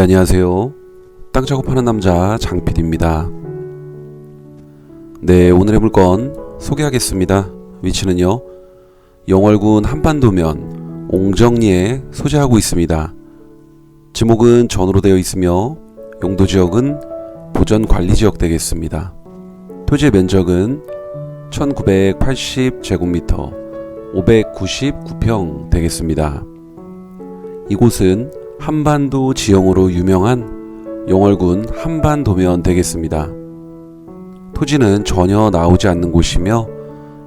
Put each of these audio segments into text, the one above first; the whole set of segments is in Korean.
네, 안녕하세요. 땅 작업하는 남자 장PD입니다. 네, 오늘의 물건 소개하겠습니다. 위치는요, 영월군 한반도면 옹정리에 소재하고 있습니다. 지목은 전으로 되어 있으며 용도 지역은 보전 관리 지역 되겠습니다. 토지의 면적은 1980 제곱미터 599평 되겠습니다. 이곳은 한반도 지형으로 유명한 영월군 한반도면 되겠습니다. 토지는 전혀 나오지 않는 곳이며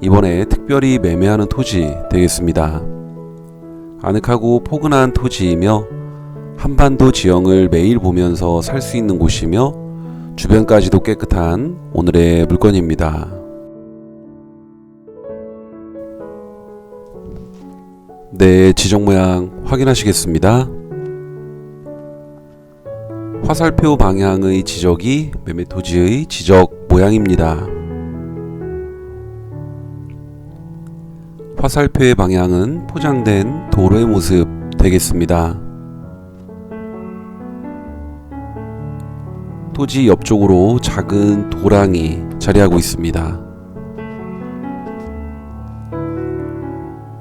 이번에 특별히 매매하는 토지 되겠습니다. 아늑하고 포근한 토지이며 한반도 지형을 매일 보면서 살 수 있는 곳이며 주변까지도 깨끗한 오늘의 물건입니다. 네, 지정 모양 확인하시겠습니다. 화살표 방향의 지적이 매매 토지의 지적 모양입니다. 화살표의 방향은 포장된 도로의 모습 되겠습니다. 토지 옆쪽으로 작은 도랑이 자리하고 있습니다.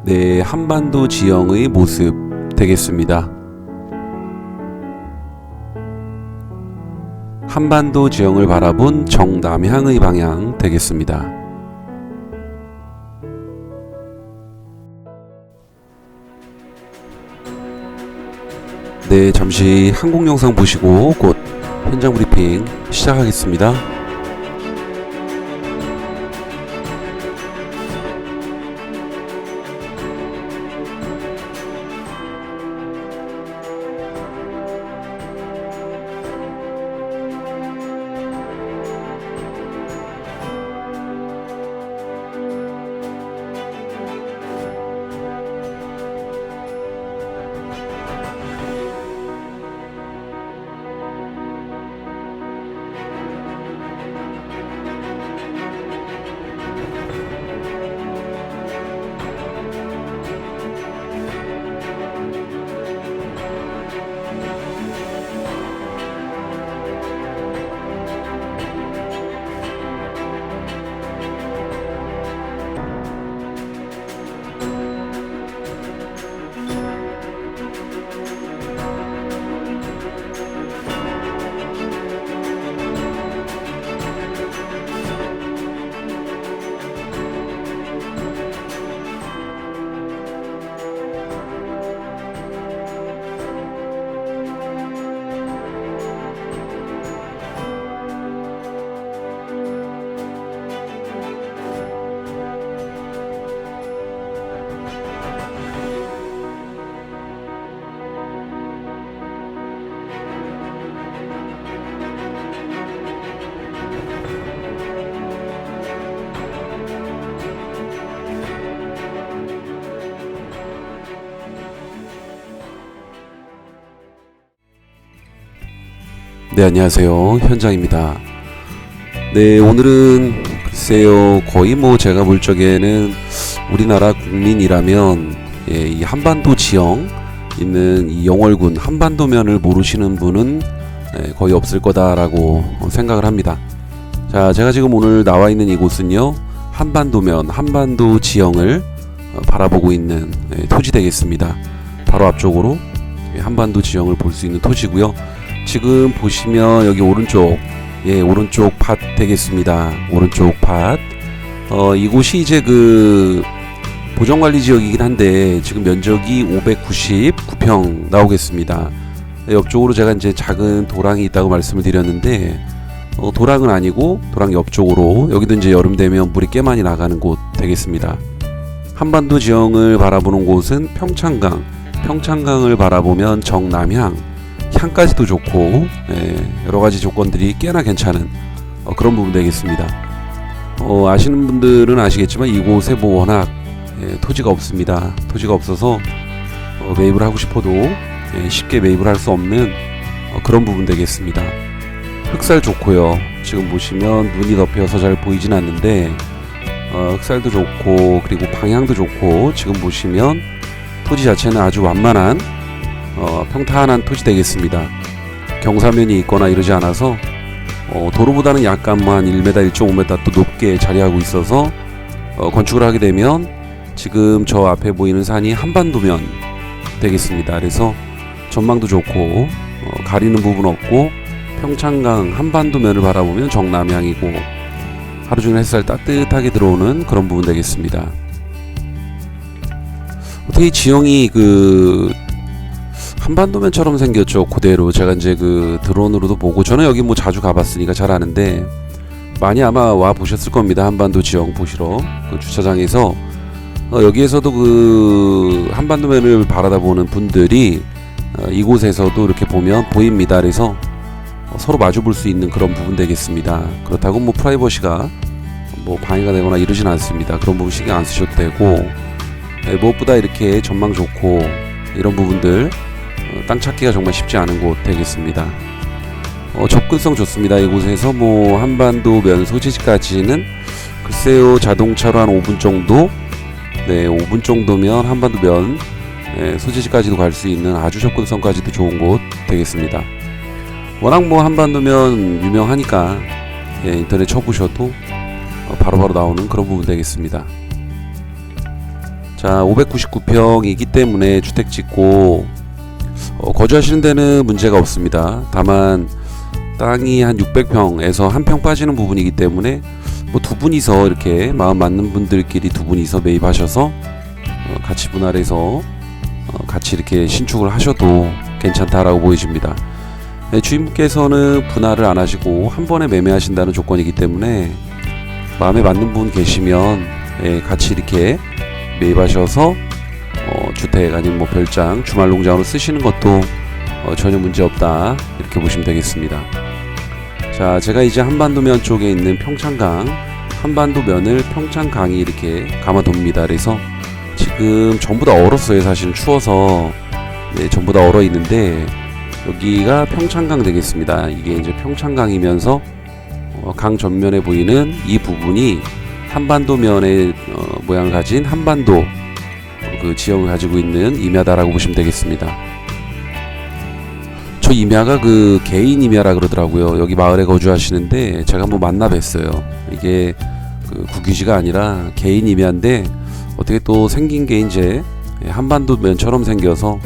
네, 한반도 지형의 모습 되겠습니다. 한반도 지형을 바라본 정남향의 방향 되겠습니다. 네, 잠시 항공 영상 보시고 곧 현장 브리핑 시작하겠습니다. 네, 안녕하세요. 현장입니다. 네, 오늘은 글쎄요, 거의 뭐 제가 볼 적에는 우리나라 국민이라면 예, 이 한반도 지형 있는 이 영월군 한반도면을 모르시는 분은 예, 거의 없을 거다라고 생각을 합니다. 자, 제가 지금 오늘 나와 있는 이곳은요, 한반도면, 한반도 지형을 어, 바라보고 있는 예, 토지 되겠습니다. 바로 앞쪽으로 예, 한반도 지형을 볼 수 있는 토지고요. 지금 보시면 여기 오른쪽 예 오른쪽 밭 되겠습니다. 오른쪽 밭 어, 이곳이 이제 그 보정관리 지역이긴 한데 지금 면적이 599평 나오겠습니다. 옆쪽으로 제가 이제 작은 도랑이 있다고 말씀을 드렸는데 어, 도랑은 아니고 도랑 옆쪽으로 여기도 이제 여름 되면 물이 꽤 많이 나가는 곳 되겠습니다. 한반도 지형을 바라보는 곳은 평창강. 평창강을 바라보면 정남향 향까지도 좋고 예, 여러 가지 조건들이 꽤나 괜찮은 어, 그런 부분 되겠습니다. 어, 아시는 분들은 아시겠지만 이곳에 뭐 워낙 예, 토지가 없습니다. 토지가 없어서 어, 매입을 하고 싶어도 예, 쉽게 매입을 할 수 없는 어, 그런 부분 되겠습니다. 흑살 좋고요. 지금 보시면 눈이 덮여서 잘 보이진 않는데 어, 흑살도 좋고 그리고 방향도 좋고 지금 보시면 토지 자체는 아주 완만한 어, 평탄한 토지 되겠습니다. 경사면이 있거나 이러지 않아서 어, 도로보다는 약간 뭐한 1m, 1.5m 또 높게 자리하고 있어서 어, 건축을 하게 되면 지금 저 앞에 보이는 산이 한반도면 되겠습니다. 그래서 전망도 좋고 어, 가리는 부분 없고 평창강 한반도면을 바라보면 정남향이고 하루 종일 햇살 따뜻하게 들어오는 그런 부분 되겠습니다. 어떻게 이 지형이 그 한반도면처럼 생겼죠. 그대로 제가 이제 그 드론으로도 보고 저는 여기 뭐 자주 가봤으니까 잘 아는데 많이 아마 와 보셨을 겁니다. 한반도 지형 보시러. 그 주차장에서. 어, 여기에서도 그 한반도면을 바라다 보는 분들이 어, 이곳에서도 이렇게 보면 보입니다. 그래서 어, 서로 마주 볼 수 있는 그런 부분 되겠습니다. 그렇다고 뭐 프라이버시가 뭐 방해가 되거나 이러진 않습니다. 그런 부분 신경 안 쓰셔도 되고 네, 무엇보다 이렇게 전망 좋고 이런 부분들 어, 땅 찾기가 정말 쉽지 않은 곳 되겠습니다. 어, 접근성 좋습니다. 이곳에서 뭐 한반도 면 소지지까지는 글쎄요 자동차로 한 5분 정도, 네 5분 정도면 한반도 면 네, 소지지까지도 갈 수 있는 아주 접근성까지도 좋은 곳 되겠습니다. 워낙 뭐 한반도면 유명하니까 예, 인터넷 쳐보셔도 어, 바로 바로 나오는 그런 부분 되겠습니다. 자, 599평이기 때문에 주택 짓고 어, 거주하시는 데는 문제가 없습니다. 다만 땅이 한 600평에서 한 평 빠지는 부분이기 때문에 뭐 두 분이서 이렇게 마음 맞는 분들끼리 두 분이서 매입하셔서 어, 같이 분할해서 어, 같이 이렇게 신축을 하셔도 괜찮다라고 보여집니다. 네, 주인분께서는 분할을 안 하시고 한 번에 매매하신다는 조건이기 때문에 마음에 맞는 분 계시면 예, 같이 이렇게 매입하셔서 어, 주택 아니면 뭐 별장 주말 농장으로 쓰시는 것도 어, 전혀 문제 없다 이렇게 보시면 되겠습니다. 자, 제가 이제 한반도면 쪽에 있는 평창강 한반도면을 평창강이 이렇게 감아돕니다. 그래서 지금 전부 다 얼었어요. 사실은 추워서 네, 전부 다 얼어 있는데 여기가 평창강 되겠습니다. 이게 이제 평창강이면서 어, 강 전면에 보이는 이 부분이 한반도면의 어, 모양을 가진 한반도 그 지형을 가지고 있는 임야다라고 보시면 되겠습니다. 저 임야가 그 개인 임야라 그러더라고요. 여기 마을에 거주하시는데 제가 한번 만나 뵀어요. 이게 그 국유지가 아니라 개인 임야인데 어떻게 또 생긴 게 이제 한반도 면처럼 생겨서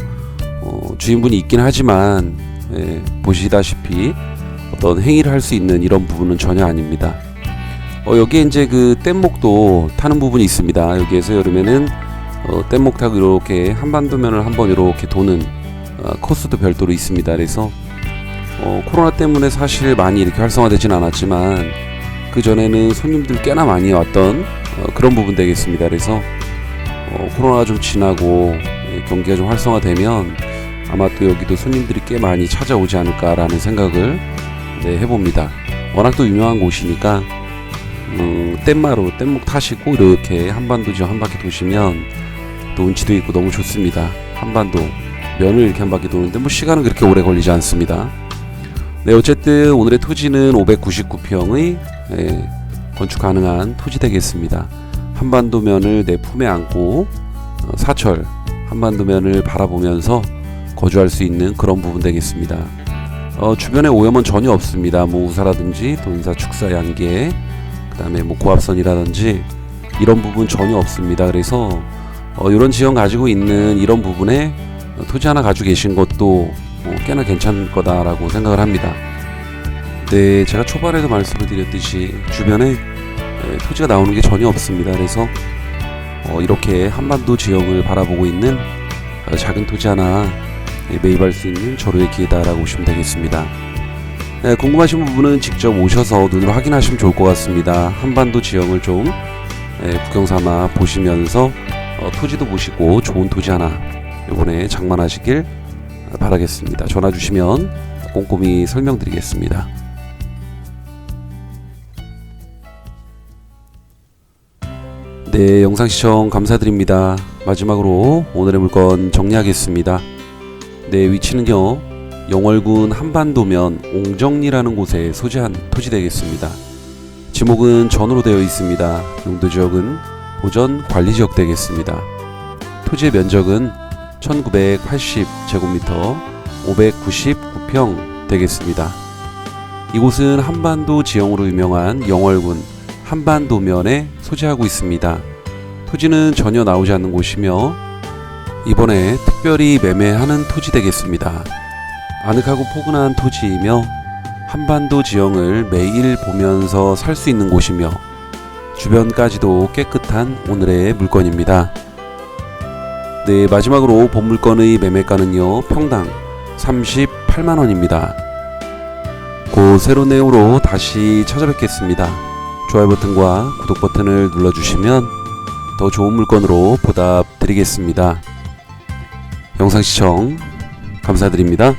어, 주인분이 있긴 하지만 예, 보시다시피 어떤 행위를 할 수 있는 이런 부분은 전혀 아닙니다. 어, 여기에 이제 그 뗏목도 타는 부분이 있습니다. 여기에서 여름에는 어, 뗏목 타고 이렇게 한반도면을 한번 이렇게 도는 어, 코스도 별도로 있습니다. 그래서 어, 코로나 때문에 사실 많이 이렇게 활성화되진 않았지만 그 전에는 손님들 꽤나 많이 왔던 어, 그런 부분 되겠습니다. 그래서 어, 코로나가 좀 지나고 예, 경기가 좀 활성화되면 아마 또 여기도 손님들이 꽤 많이 찾아오지 않을까라는 생각을 네, 해봅니다. 워낙 또 유명한 곳이니까 음, 뗏마로 뗏목 타시고 이렇게 한반도 지역 한 바퀴 도시면 또 운치도 있고 너무 좋습니다. 한반도 면을 이렇게 한 바퀴 도는데 뭐 시간은 그렇게 오래 걸리지 않습니다. 네 어쨌든 오늘의 토지는 599평의 예, 건축 가능한 토지 되겠습니다. 한반도면을 내 품에 안고 어, 사철 한반도면을 바라보면서 거주할 수 있는 그런 부분 되겠습니다. 어, 주변에 오염은 전혀 없습니다. 뭐 우사라든지 돈사, 축사, 양계, 그다음에 뭐 고압선이라든지 이런 부분 전혀 없습니다. 그래서 어, 이런 지형 가지고 있는 이런 부분에 토지 하나 가지고 계신 것도 뭐 꽤나 괜찮을 거다라고 생각을 합니다. 네, 제가 초반에도 말씀을 드렸듯이 주변에 예, 토지가 나오는 게 전혀 없습니다. 그래서 어, 이렇게 한반도 지역을 바라보고 있는 어, 작은 토지 하나 예, 매입할 수 있는 절호의 기회다라고 보시면 되겠습니다. 네, 궁금하신 부분은 직접 오셔서 눈으로 확인하시면 좋을 것 같습니다. 한반도 지형을 좀 예, 구경 삼아 보시면서 어, 토지도 보시고 좋은 토지 하나 이번에 장만하시길 바라겠습니다. 전화 주시면 꼼꼼히 설명드리겠습니다. 네, 영상 시청 감사드립니다. 마지막으로 오늘의 물건 정리하겠습니다. 네, 위치는요. 영월군 한반도면 옹정리라는 곳에 소재한 토지 되겠습니다. 지목은 전으로 되어 있습니다. 용도 지역은 보전 관리 지역 되겠습니다. 토지의 면적은 1980제곱미터 599평 되겠습니다. 이곳은 한반도 지형으로 유명한 영월군 한반도면에 소재하고 있습니다. 토지는 전혀 나오지 않는 곳이며 이번에 특별히 매매하는 토지 되겠습니다. 아늑하고 포근한 토지이며 한반도 지형을 매일 보면서 살 수 있는 곳이며 주변까지도 깨끗한 오늘의 물건입니다. 네, 마지막으로 본 물건의 매매가는요, 평당 38만 원입니다. 곧 새로운 내용으로 다시 찾아뵙겠습니다. 좋아요 버튼과 구독 버튼을 눌러주시면 더 좋은 물건으로 보답드리겠습니다. 영상 시청 감사드립니다.